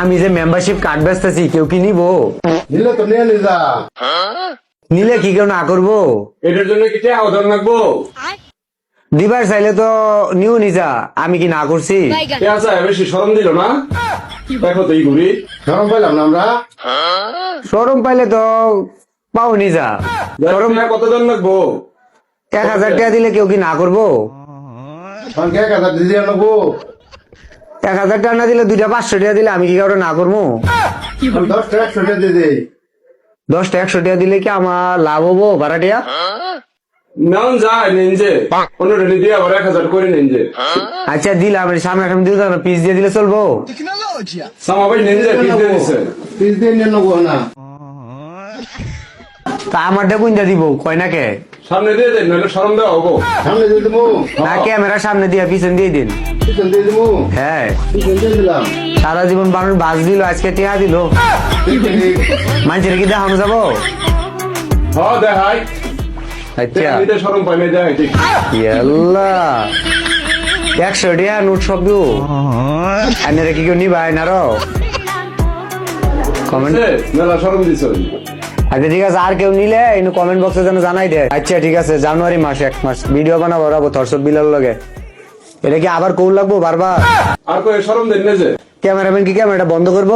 আমি যে membership card বেচতেছি কেউ কি নিবো? নিলে তো নিয়ে নি যা। নিলে কি কেউ না করব? এটার জন্য কি আদান লাগবো? দিবার চাইলে তো নিউ নিজা আমি কি না করছি? বেশি সরম দিল না? দেখো তো ঘুরি সরম পাইলাম না আমরা? শোরুম পাইলে তো পাও নিজা শোরুম টাকা কত দাম লাগবো? এক হাজার টাকা দিলে কেউ কি না করব? এক হাজার দিয়ে নেব এক হাজার টাকা না দিলে দুইটা পাঁচশো টাকা দিলে আমি কি কারও না করব? আমি দশ টাকা একশো টাকা দিয়ে দিই দশটা একশো টাকা দিলে কি আমার লাভ হব ভাড়াটিয়া? নাম যায় নেনজে পনেরো টাকা দিয়ে আবার এক হাজার করে নেনজে আচ্ছা দিলাম সামনে সামনে দিলে পিস দিয়ে দিলে চলবো। সামা ভাই নেনজে পিস দিয়ে দিছে। পিস দিয়ে নিয়ে নেব না। তা আমারটা কোনটা দিব কয় না কে? সামনে দিয়ে দেন নাহলে সরম দেওয়া হব। সামনে দিয়ে দেবো না ক্যামেরা সামনে দিয়ে পিছন দিয়ে দিন। পিছন দিয়ে দেবো হ্যাঁ। পিছন দিয়ে দিলাম। সারা জীবন মানুষ বাস দিল আজকে টিহা দিল। মানুষের কি দেখানো যাব? হ দেখাই। আচ্ছা। সরম পাই না দেখাই একশো টাকা নোট সব দিব আইনারা কি কেউ নিবা আইনারও কমেন্ট মেলা সরম দিছ। আচ্ছা ঠিক আছে আর কেউ নিলে এনে কমেন্ট বক্সে যেন জানাই দে আচ্ছা ঠিক আছে জানুয়ারি মাস এক মাস। ভিডিও বানাবো রাবো থরসব বিলার লগে। এটা কি আবার কৌল লাগবো বারবার? আর কই শরম দেন না যে। ক্যামেরাম্যান কি ক্যামেরাটা বন্ধ করব?